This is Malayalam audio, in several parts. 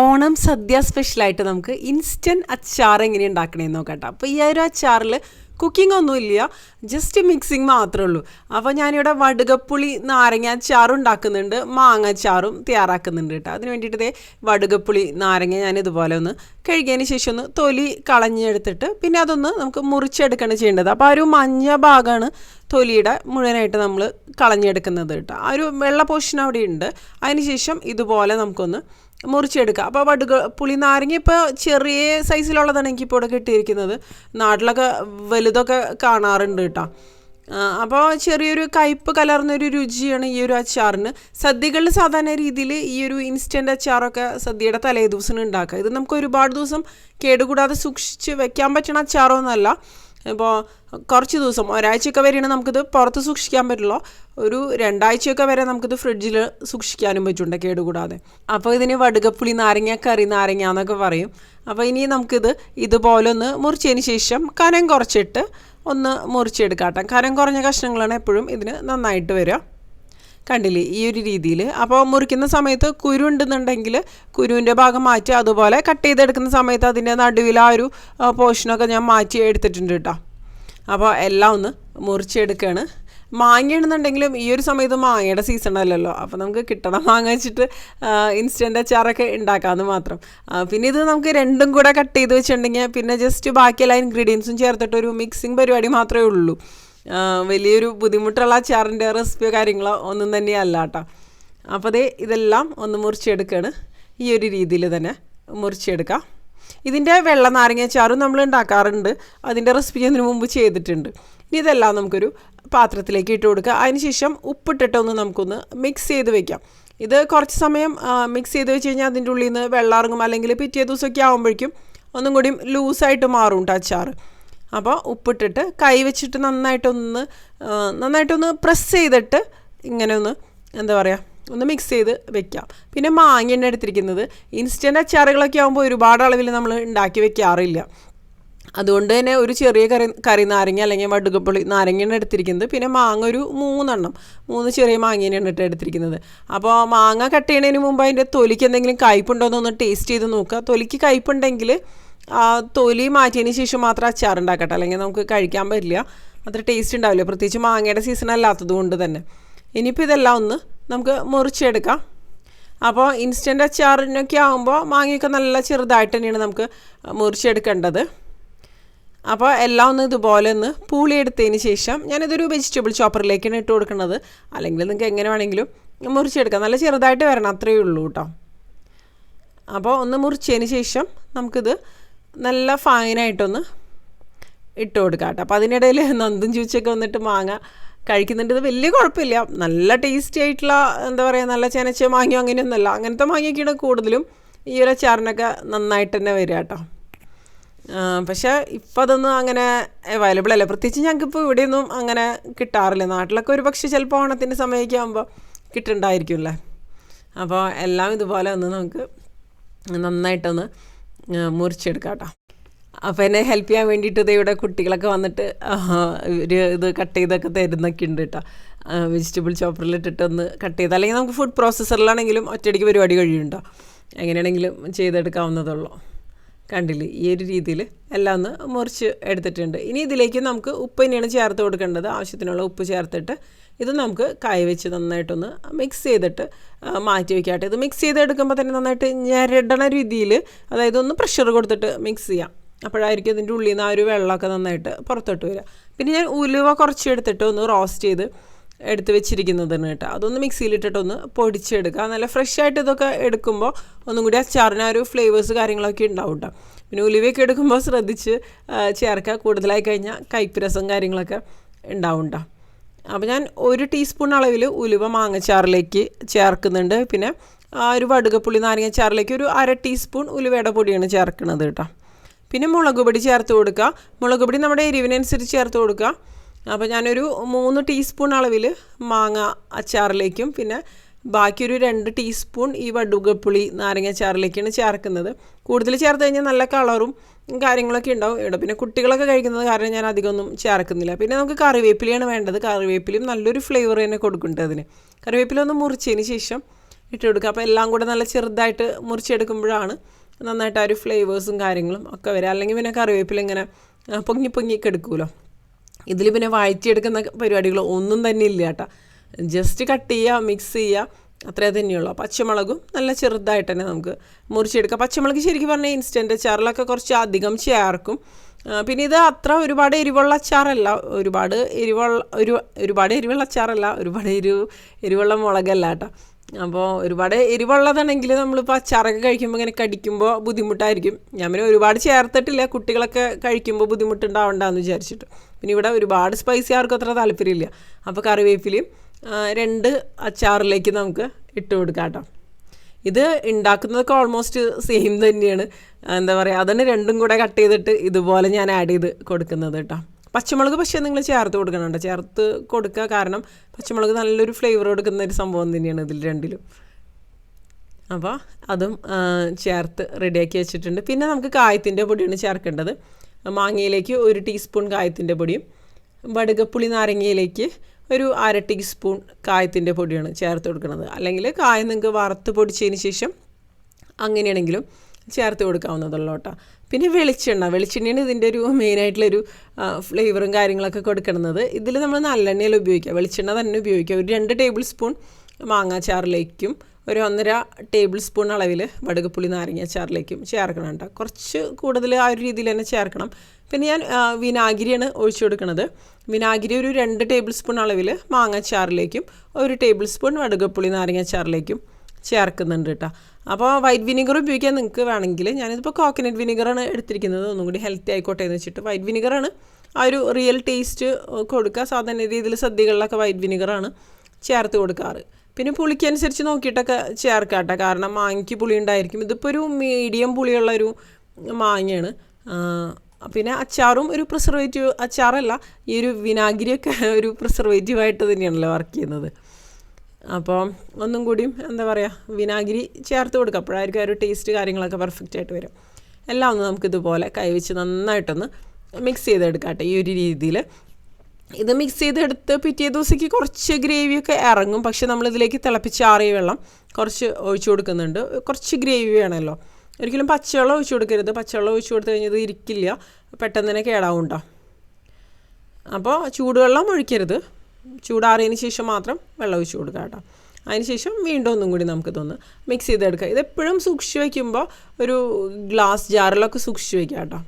ഓണം സദ്യ സ്പെഷ്യലായിട്ട് നമുക്ക് ഇൻസ്റ്റന്റ് അച്ചാർ എങ്ങനെ ഉണ്ടാക്കണേന്ന് നോക്കട്ടെ. അപ്പോൾ ഈ ഒരു അച്ചാറിൽ കുക്കിംഗ് ഒന്നുമില്ല ജസ്റ്റ് മിക്സിങ് മാത്രമേ ഉള്ളൂ. അപ്പോൾ ഞാനിവിടെ വടുകപ്പുളി നാരങ്ങ അച്ചാറും ഉണ്ടാക്കുന്നുണ്ട് മാങ്ങ അച്ചാറും തയ്യാറാക്കുന്നുണ്ട് കേട്ടോ. അതിന് വേണ്ടിയിട്ട് ഇതേ വടുകപ്പുളി നാരങ്ങ ഞാൻ ഇതുപോലെ ഒന്ന് കഴുകിയതിന് ശേഷം ഒന്ന് തൊലി കളഞ്ഞെടുത്തിട്ട് പിന്നെ അതൊന്ന് നമുക്ക് മുറിച്ചെടുക്കുകയാണ് ചെയ്യേണ്ടത്. അപ്പോൾ ആ ഒരു മഞ്ഞ ഭാഗമാണ് തൊലിയുടെ മുഴുവനായിട്ട് നമ്മൾ കളഞ്ഞെടുക്കുന്നത് കേട്ടോ. ആ ഒരു വെള്ള പോഷൻ അവിടെ ഉണ്ട്. അതിന് ശേഷം ഇതുപോലെ നമുക്കൊന്ന് മുറിച്ചെടുക്കുക. അപ്പോൾ വടുക പുളി നാരങ്ങ ഇപ്പോൾ ചെറിയ സൈസിലുള്ളതാണ് എനിക്കിപ്പോൾ ഇവിടെ കിട്ടിയിരിക്കുന്നത്. നാട്ടിലൊക്കെ വലുതൊക്കെ കാണാറുണ്ട് കേട്ടോ. അപ്പോൾ ചെറിയൊരു കയ്പ്പ് കലർന്നൊരു രുചിയാണ് ഈ ഒരു അച്ചാറിന്. സദ്യകളിൽ സാധാരണ രീതിയിൽ ഈ ഒരു ഇൻസ്റ്റന്റ് അച്ചാറൊക്കെ സദ്യയുടെ തലേ ദിവസം ഉണ്ടാക്കുക. ഇത് നമുക്ക് ഒരുപാട് ദിവസം കേടുകൂടാതെ സൂക്ഷിച്ച് വെക്കാൻ പറ്റുന്ന അച്ചാറൊന്നുമല്ല. ഇപ്പോൾ കുറച്ച് ദിവസം ഒരാഴ്ചയൊക്കെ വരെയാണ് നമുക്കിത് പുറത്ത് സൂക്ഷിക്കാൻ പറ്റുള്ളൂ. ഒരു രണ്ടാഴ്ചയൊക്കെ വരെ നമുക്കിത് ഫ്രിഡ്ജിൽ സൂക്ഷിക്കാനും പറ്റുണ്ട് കേടുകൂടാതെ. അപ്പോൾ ഇതിന് വടുകപ്പുളി നാരങ്ങ കറി നാരങ്ങ എന്നൊക്കെ പറയും. അപ്പോൾ ഇനി നമുക്കിത് ഇതുപോലെ ഒന്ന് മുറിച്ചതിന് ശേഷം കനം കുറച്ചിട്ട് ഒന്ന് മുറിച്ചെടുക്കാട്ടെ കനം കുറഞ്ഞ കഷ്ണങ്ങളാണ് എപ്പോഴും ഇതിന് നന്നായിട്ട് വരിക. കണ്ടില്ലേ? ഈ ഒരു രീതിയിൽ അപ്പോൾ മുറിക്കുന്ന സമയത്ത് കുരു ഉണ്ടെന്നുണ്ടെങ്കിൽ കുരുവിന്റെ ഭാഗം മാറ്റി അതുപോലെ കട്ട് ചെയ്തെടുക്കുന്ന സമയത്ത് അതിന്റെ നടുവിൽ ആ ഒരു പോർഷനൊക്കെ ഞാൻ മാറ്റി എടുത്തിട്ടുണ്ട് കേട്ടോ. അപ്പോൾ എല്ലാം ഒന്ന് മുറിച്ചെടുക്കുകയാണ് മാങ്ങയാണെന്നുണ്ടെങ്കിലും ഈ ഒരു സമയത്ത് മാങ്ങയുടെ സീസൺ അല്ലല്ലോ. അപ്പോൾ നമുക്ക് കിട്ടണ മാങ്ങ വെച്ചിട്ട് ഇൻസ്റ്റന്റ് അച്ചാറൊക്കെ ഉണ്ടാക്കാമെന്ന് മാത്രം. പിന്നെ ഇത് നമുക്ക് രണ്ടും കൂടെ കട്ട് ചെയ്ത് വെച്ചിട്ടുണ്ടെങ്കിൽ പിന്നെ ജസ്റ്റ് ബാക്കി എല്ലാ ഇൻഗ്രീഡിയൻസും ചേർത്തിട്ട് ഒരു മിക്സിങ് പരിപാടി മാത്രമേ ഉള്ളൂ. വലിയൊരു ബുദ്ധിമുട്ടുള്ള അച്ചാറിന്റെ റെസിപ്പിയോ കാര്യങ്ങളോ ഒന്നും തന്നെയല്ല കേട്ടോ. അപ്പോൾ അതേ ഇതെല്ലാം ഒന്ന് മുറിച്ചെടുക്കുകയാണ് ഈ ഒരു രീതിയിൽ തന്നെ മുറിച്ചെടുക്കാം. ഇതിന്റെ വെള്ള നാരങ്ങ അച്ചാറും നമ്മൾ ഉണ്ടാക്കാറുണ്ട്. അതിന്റെ റെസിപ്പി അതിന് മുമ്പ് ചെയ്തിട്ടുണ്ട്. ഇനി ഇതെല്ലാം നമുക്കൊരു പാത്രത്തിലേക്ക് ഇട്ട് കൊടുക്കുക. അതിനുശേഷം ഉപ്പിട്ടിട്ട് ഒന്ന് നമുക്കൊന്ന് മിക്സ് ചെയ്ത് വെക്കാം. ഇത് കുറച്ച് സമയം മിക്സ് ചെയ്ത് വെച്ച് കഴിഞ്ഞാൽ അതിന്റെ ഉള്ളിൽ നിന്ന് വെള്ളം ഇറങ്ങും. അല്ലെങ്കിൽ പിറ്റേ ദിവസമൊക്കെ ആകുമ്പോഴേക്കും ഒന്നും കൂടി ലൂസായിട്ട് മാറും കേട്ടോ അച്ചാർ അപ്പോൾ ഉപ്പിട്ടിട്ട് കൈ വെച്ചിട്ട് നന്നായിട്ടൊന്ന് നന്നായിട്ടൊന്ന് പ്രസ് ചെയ്തിട്ട് ഇങ്ങനെ ഒന്ന് എന്താ പറയുക ഒന്ന് മിക്സ് ചെയ്ത് വെക്കാം പിന്നെ മാങ്ങ എടുത്തിരിക്കുന്നത്. ഇൻസ്റ്റന്റ് അച്ചാറുകളൊക്കെ ആകുമ്പോൾ ഒരുപാട് അളവിൽ നമ്മൾ ഉണ്ടാക്കി വെക്കാറില്ല. അതുകൊണ്ട് തന്നെ ഒരു ചെറിയ കറി കറി നാരങ്ങ അല്ലെങ്കിൽ വടുകപ്പുളി നാരങ്ങയാണ് എടുത്തിരിക്കുന്നത്. പിന്നെ മാങ്ങ ഒരു മൂന്നെണ്ണം മൂന്ന് ചെറിയ മാങ്ങേനെയാണ് ഇട്ട് എടുത്തിരിക്കുന്നത്. അപ്പോൾ മാങ്ങ കട്ട് ചെയ്യുന്നതിന് മുമ്പ് അതിന്റെ തൊലിക്ക് എന്തെങ്കിലും കയ്പുണ്ടോ എന്നൊന്ന് ടേസ്റ്റ് ചെയ്ത് നോക്കുക. തൊലിക്ക് കയ്പുണ്ടെങ്കിൽ ആ തൊലി മാറ്റിയതിന് ശേഷം മാത്രം അച്ചാർ ഉണ്ടാക്കട്ടെ അല്ലെങ്കിൽ നമുക്ക് കഴിക്കാൻ പറ്റില്ല. അത്ര ടേസ്റ്റ് ഉണ്ടാവില്ല. പ്രത്യേകിച്ച് മാങ്ങയുടെ സീസൺ അല്ലാത്തത് കൊണ്ട് തന്നെ. ഇനിയിപ്പോൾ ഇതെല്ലാം ഒന്ന് നമുക്ക് മുറിച്ചെടുക്കാം. അപ്പോൾ ഇൻസ്റ്റന്റ് അച്ചാറിനൊക്കെ ആകുമ്പോൾ മാങ്ങയൊക്കെ നല്ല ചെറുതായിട്ട് തന്നെയാണ് നമുക്ക് മുറിച്ചെടുക്കേണ്ടത്. അപ്പോൾ എല്ലാം ഒന്ന് ഇതുപോലെ ഒന്ന് പൂളി എടുത്തതിന് ശേഷം ഞാനിതൊരു വെജിറ്റബിൾ ചോപ്പറിലേക്കാണ് ഇട്ട് കൊടുക്കുന്നത്. അല്ലെങ്കിൽ നിങ്ങൾക്ക് എങ്ങനെ വേണമെങ്കിലും മുറിച്ചെടുക്കാം. നല്ല ചെറുതായിട്ട് വരണം. അത്രയേ ഉള്ളൂ കേട്ടോ. അപ്പോൾ ഒന്ന് മുറിച്ചതിന് ശേഷം നമുക്കിത് നല്ല ഫൈനായിട്ടൊന്ന് ഇട്ട് കൊടുക്കാം കേട്ടോ. അപ്പോൾ അതിനിടയിൽ നന്ദും ചൂച്ചൊക്കെ വന്നിട്ട് മാങ്ങ കഴിക്കുന്നുണ്ട്. വലിയ കുഴപ്പമില്ല. നല്ല ടേസ്റ്റി ആയിട്ടുള്ള എന്താ പറയുക നല്ല ചെനച്ച മാങ്ങയോ അങ്ങനെയൊന്നുമല്ല. അങ്ങനത്തെ മാങ്ങയൊക്കെയാണ് കൂടുതലും ഈ ഒരു അച്ചാറിനൊക്കെ നന്നായിട്ട് തന്നെ വരിക കേട്ടോ. പക്ഷേ ഇപ്പം അതൊന്നും അങ്ങനെ അവൈലബിൾ അല്ല. പ്രത്യേകിച്ച് ഞങ്ങൾക്കിപ്പോൾ ഇവിടെയൊന്നും അങ്ങനെ കിട്ടാറില്ല. നാട്ടിലൊക്കെ ഒരു പക്ഷേ ചിലപ്പോൾ ഓണത്തിന്റെ സമയമൊക്കെ ആകുമ്പോൾ കിട്ടുന്നുണ്ടായിരിക്കും അല്ലേ? അപ്പോൾ എല്ലാം ഇതുപോലെ ഒന്ന് നമുക്ക് നന്നായിട്ടൊന്ന് മുറിച്ചെടുക്കാം കേട്ടോ അപ്പം എന്നെ ഹെൽപ്പ് ചെയ്യാൻ വേണ്ടിയിട്ട് ഇവിടെ കുട്ടികളൊക്കെ വന്നിട്ട് ഒരു ഇത് കട്ട് ചെയ്തൊക്കെ തരുന്നൊക്കെ ഉണ്ട് കേട്ടോ വെജിറ്റബിൾ ചോപ്പറിലിട്ടിട്ട് ഒന്ന് കട്ട് ചെയ്ത് അല്ലെങ്കിൽ നമുക്ക് ഫുഡ് പ്രോസസ്സറിലാണെങ്കിലും ഒറ്റയടിക്ക് പരിപാടി കഴിയുണ്ടോ എങ്ങനെയാണെങ്കിലും ചെയ്തെടുക്കാവുന്നതുള്ളൂ കണ്ടില്ലേ? ഈ ഒരു രീതിയിൽ എല്ലാം ഒന്ന് മുറിച്ച് എടുത്തിട്ടുണ്ട്. ഇനി ഇതിലേക്ക് നമുക്ക് ഉപ്പ് തന്നെയാണ് ചേർത്ത് കൊടുക്കേണ്ടത്. ആവശ്യത്തിനുള്ള ഉപ്പ് ചേർത്തിട്ട് ഇത് നമുക്ക് കൈ വെച്ച് നന്നായിട്ടൊന്ന് മിക്സ് ചെയ്തിട്ട് മാറ്റി വയ്ക്കാട്ടെ ഇത് മിക്സ് ചെയ്തെടുക്കുമ്പോൾ തന്നെ നന്നായിട്ട് ഞെരടണ രീതിയിൽ അതായത് ഒന്ന് പ്രഷർ കൊടുത്തിട്ട് മിക്സ് ചെയ്യാം. അപ്പോഴായിരിക്കും അതിന്റെ ഉള്ളിൽ നിന്ന് ആ ഒരു വെള്ളമൊക്കെ നന്നായിട്ട് പുറത്തോട്ട് വരിക. പിന്നെ ഞാൻ ഉലുവ കുറച്ച് എടുത്തിട്ട് ഒന്ന് റോസ്റ്റ് ചെയ്ത് എടുത്ത് വെച്ചിരിക്കുന്നതാണ് കേട്ടോ. അതൊന്ന് മിക്സിയിലിട്ടിട്ടൊന്ന് പൊടിച്ചെടുക്കുക. നല്ല ഫ്രഷ് ആയിട്ട് ഇതൊക്കെ എടുക്കുമ്പോൾ ഒന്നും കൂടി അച്ചാറിന് ആ ഒരു ഫ്ലേവേഴ്സ് കാര്യങ്ങളൊക്കെ ഉണ്ടാവും കേട്ടോ പിന്നെ ഉലുവയൊക്കെ എടുക്കുമ്പോൾ ശ്രദ്ധിച്ച് ചേർക്കുക. കൂടുതലായി കഴിഞ്ഞാൽ കൈപ്പിരസം രസം കാര്യങ്ങളൊക്കെ ഉണ്ടാവും കേട്ടോ അപ്പോൾ ഞാൻ ഒരു ടീസ്പൂൺ അളവിൽ ഉലുവ മാങ്ങച്ചാറിലേക്ക് ചേർക്കുന്നുണ്ട്. പിന്നെ ആ ഒരു വടുകപ്പുള്ളി നാരങ്ങച്ചാറിലേക്ക് ഒരു അര ടീസ്പൂൺ ഉലുവയുടെ പൊടിയാണ് ചേർക്കുന്നത് കേട്ടോ പിന്നെ മുളക് പൊടി ചേർത്ത് കൊടുക്കുക. മുളക് പൊടി നമ്മുടെ എരിവിനനുസരിച്ച് ചേർത്ത് കൊടുക്കുക. അപ്പോൾ ഞാനൊരു മൂന്ന് ടീസ്പൂൺ അളവിൽ മാങ്ങ അച്ചാറിലേക്കും പിന്നെ ബാക്കിയൊരു രണ്ട് ടീസ്പൂൺ ഈ വടുകപ്പുളി നാരങ്ങ അച്ചാറിലേക്കാണ് ചേർക്കുന്നത്. കൂടുതൽ ചേർത്ത് കഴിഞ്ഞാൽ നല്ല കളറും കാര്യങ്ങളൊക്കെ ഉണ്ടാവും. ഇവിടെ പിന്നെ കുട്ടികളൊക്കെ കഴിക്കുന്നത് കാരണം ഞാൻ അധികമൊന്നും ചേർക്കുന്നില്ല. പിന്നെ നമുക്ക് കറിവേപ്പിലയാണ് വേണ്ടത്. കറിവേപ്പിലയും നല്ലൊരു ഫ്ലേവർ തന്നെ കൊടുക്കുന്നുണ്ട് അതിന്. കറിവേപ്പില ഒന്ന് മുറിച്ചതിന് ശേഷം ഇട്ട് കൊടുക്കുക. അപ്പോൾ എല്ലാം കൂടെ നല്ല ചെറുതായിട്ട് മുറിച്ചെടുക്കുമ്പോഴാണ് നന്നായിട്ട് ആ ഒരു ഫ്ലേവേഴ്സും കാര്യങ്ങളും ഒക്കെ വരിക. അല്ലെങ്കിൽ പിന്നെ കറിവേപ്പില ഇങ്ങനെ പൊങ്ങി പൊങ്ങി കെടുക്കുമല്ലോ ഇതിൽ പിന്നെ വഴറ്റിയെടുക്കുന്ന പരിപാടികൾ ഒന്നും തന്നെ ഇല്ല കേട്ടോ. ജസ്റ്റ് കട്ട് ചെയ്യുക മിക്സ് ചെയ്യുക അത്രേ തന്നെയുള്ളൂ. പച്ചമുളകും നല്ല ചെറുതായിട്ട് തന്നെ നമുക്ക് മുറിച്ചെടുക്കാം. പച്ചമുളക് ശരിക്കും പറഞ്ഞാൽ ഇൻസ്റ്റന്റ് അച്ചാറിലൊക്കെ കുറച്ച് അധികം ചേർക്കും. പിന്നെ ഇത് അത്ര ഒരുപാട് എരിവുള്ള അച്ചാറല്ല. ഒരുപാട് എരിവുള്ള ഒരു ഒരുപാട് എരിവുള്ള അച്ചാറല്ല. ഒരുപാട് എരിവ് എരിവുള്ള മുളകല്ല കേട്ടോ. അപ്പോൾ ഒരുപാട് എരിവുള്ളതാണെങ്കിൽ നമ്മളിപ്പോൾ അച്ചാറൊക്കെ കഴിക്കുമ്പോൾ ഇങ്ങനെ കടിക്കുമ്പോൾ ബുദ്ധിമുട്ടായിരിക്കും. ഞാൻ പിന്നെ ഒരുപാട് ചേർത്തിട്ടില്ല. കുട്ടികളൊക്കെ കഴിക്കുമ്പോൾ ബുദ്ധിമുട്ടുണ്ടാവണ്ടെന്ന് വിചാരിച്ചിട്ട്. പിന്നെ ഇവിടെ ഒരുപാട് സ്പൈസി ആർക്കും അത്ര താല്പര്യമില്ല. അപ്പോൾ കറിവേപ്പിലയും രണ്ട് അച്ചാറിലേക്ക് നമുക്ക് ഇട്ട് കൊടുക്കാം കേട്ടോ. ഇത് ഉണ്ടാക്കുന്നതൊക്കെ ഓൾമോസ്റ്റ് സെയിം തന്നെയാണ്. എന്താ പറയുക അതന്നെ രണ്ടും കൂടെ കട്ട് ചെയ്തിട്ട് ഇതുപോലെ ഞാൻ ആഡ് ചെയ്ത് കൊടുക്കുന്നത് കേട്ടോ. പച്ചമുളക് പക്ഷേ നിങ്ങൾ ചേർത്ത് കൊടുക്കണം ചേർത്ത് കൊടുക്കുക കാരണം പച്ചമുളക് നല്ലൊരു ഫ്ലേവർ കൊടുക്കുന്ന ഒരു സംഭവം തന്നെയാണ് ഇതിൽ രണ്ടിലും. അപ്പോൾ അതും ചേർത്ത് റെഡിയാക്കി വെച്ചിട്ടുണ്ട്. പിന്നെ നമുക്ക് കായത്തിന്റെ പൊടിയാണ് ചേർക്കേണ്ടത്. മാങ്ങയിലേക്ക് ഒരു ടീസ്പൂൺ കായത്തിന്റെ പൊടിയും വടുകപ്പുളി നാരങ്ങയിലേക്ക് ഒരു അര ടീസ്പൂൺ കായത്തിന്റെ പൊടിയാണ് ചേർത്ത് കൊടുക്കുന്നത്. അല്ലെങ്കിൽ കായം നിങ്ങൾക്ക് വറുത്ത് പൊടിച്ചതിന് ശേഷം അങ്ങനെയാണെങ്കിലും ചേർത്ത് കൊടുക്കാവുന്നതുള്ളൂ കേട്ടോ പിന്നെ വെളിച്ചെണ്ണ. വെളിച്ചെണ്ണയാണ് ഇതിന്റെ ഒരു മെയിനായിട്ടുള്ളൊരു ഫ്ലേവറും കാര്യങ്ങളൊക്കെ കൊടുക്കുന്നത് ഇതിൽ നമ്മൾ നല്ലെണ്ണയിൽ ഉപയോഗിക്കുക വെളിച്ചെണ്ണ തന്നെ ഉപയോഗിക്കുക ഒരു രണ്ട് ടേബിൾ സ്പൂൺ മാങ്ങാച്ചാറിലേക്കും ഒരു ഒന്നര ടേബിൾ സ്പൂൺ അളവിൽ വടുകപ്പുളി നാരങ്ങ അച്ചാറിലേക്കും ചേർക്കണം കേട്ടോ. കുറച്ച് കൂടുതൽ ആ ഒരു രീതിയിൽ തന്നെ ചേർക്കണം. പിന്നെ ഞാൻ വിനാഗിരിയാണ് ഒഴിച്ചു കൊടുക്കുന്നത് വിനാഗിരി ഒരു രണ്ട് ടേബിൾ സ്പൂൺ അളവിൽ മാങ്ങാച്ചാറിലേക്കും ഒരു ടേബിൾ സ്പൂൺ വടുകപ്പുളി നാരങ്ങ അച്ചാറിലേക്കും ചേർക്കുന്നുണ്ട് കേട്ടോ അപ്പോൾ വൈറ്റ് വിനിഗർ ഉപയോഗിക്കാൻ നിങ്ങൾക്ക് വേണമെങ്കിൽ ഞാനിതിപ്പോൾ കോക്കനട്ട് വിനിഗറാണ് എടുത്തിരിക്കുന്നത്. ഒന്നും കൂടി ഹെൽത്തി ആയിക്കോട്ടെ എന്ന് വെച്ചിട്ട് വൈറ്റ് വിനിഗറാണ് ആ ഒരു റിയൽ ടേസ്റ്റ് കൊടുക്കുക സാധാരണ രീതിയിൽ സദ്യകളിലൊക്കെ വൈറ്റ് വിനിഗറാണ് ചേർത്ത് കൊടുക്കാറ്. പിന്നെ പുളിക്കനുസരിച്ച് നോക്കിയിട്ടൊക്കെ ചേർക്കാം കേട്ടോ കാരണം മാങ്ങയ്ക്ക് പുളി ഉണ്ടായിരിക്കും. ഇതിപ്പോൾ ഒരു മീഡിയം പുളിയുള്ള ഒരു മാങ്ങയാണ്. പിന്നെ അച്ചാറും ഒരു പ്രിസർവേറ്റീവ് അച്ചാറല്ല ഈ ഒരു വിനാഗിരിയൊക്കെ ഒരു പ്രിസർവേറ്റീവായിട്ട് തന്നെയാണല്ലോ വർക്ക് ചെയ്യുന്നത്. അപ്പോൾ ഒന്നും കൂടിയും എന്താ പറയുക വിനാഗിരി ചേർത്ത് കൊടുക്കുക അപ്പോഴായിരിക്കും ആ ഒരു ടേസ്റ്റ് കാര്യങ്ങളൊക്കെ പെർഫെക്റ്റ് ആയിട്ട് വരും. എല്ലാം ഒന്ന് നമുക്കിതുപോലെ കൈവച്ച് നന്നായിട്ടൊന്ന് മിക്സ് ചെയ്തെടുക്കാം കേട്ടോ ഈ ഒരു രീതിയിൽ ഇത് മിക്സ് ചെയ്തെടുത്ത് പിറ്റേ ദിവസത്തേക്ക് കുറച്ച് ഗ്രേവിയൊക്കെ ഇറങ്ങും. പക്ഷെ നമ്മളിതിലേക്ക് തിളപ്പിച്ചാറിയ വെള്ളം കുറച്ച് ഒഴിച്ചു കൊടുക്കുന്നുണ്ട്. കുറച്ച് ഗ്രേവി വേണമല്ലോ. ഒരിക്കലും പച്ചവെള്ളം ഒഴിച്ചു കൊടുക്കരുത്. പച്ചവെള്ളം ഒഴിച്ചു കൊടുത്തു കഴിഞ്ഞാൽ ഇത് ഇരിക്കില്ല. പെട്ടെന്ന് തന്നെ കേടാവും കേട്ടോ അപ്പോൾ ചൂടുവെള്ളം ഒഴിക്കരുത്. ചൂടാറിയതിന് ശേഷം മാത്രം വെള്ളം ഒഴിച്ച് കൊടുക്കുക കേട്ടോ. അതിന് ശേഷം വീണ്ടും ഒന്നും കൂടി നമുക്ക് തോന്നുന്നു മിക്സ് ചെയ്തെടുക്കുക ഇതെപ്പോഴും സൂക്ഷിച്ച് വയ്ക്കുമ്പോൾ ഒരു ഗ്ലാസ് ജാറിലൊക്കെ സൂക്ഷിച്ച് വയ്ക്കുക കേട്ടോ.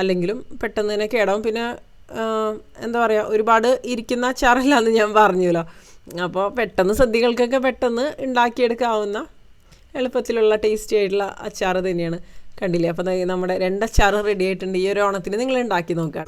അല്ലെങ്കിലും പെട്ടെന്ന് തന്നെ കേടാവും. പിന്നെ എന്താ പറയുക ഒരുപാട് ഇരിക്കുന്ന അച്ചാറല്ലാന്ന് ഞാൻ പറഞ്ഞല്ലോ. അപ്പോൾ പെട്ടെന്ന് സദ്യകൾക്കൊക്കെ പെട്ടെന്ന് ഉണ്ടാക്കിയെടുക്കാവുന്ന എളുപ്പത്തിലുള്ള ടേസ്റ്റി ആയിട്ടുള്ള അച്ചാർ തന്നെയാണ്. കണ്ടില്ലേ? അപ്പോൾ നമ്മുടെ രണ്ട് അച്ചാർ റെഡി ആയിട്ടുണ്ട്. ഈ ഒരു ഓണത്തിന് നിങ്ങൾ ഉണ്ടാക്കി നോക്കാം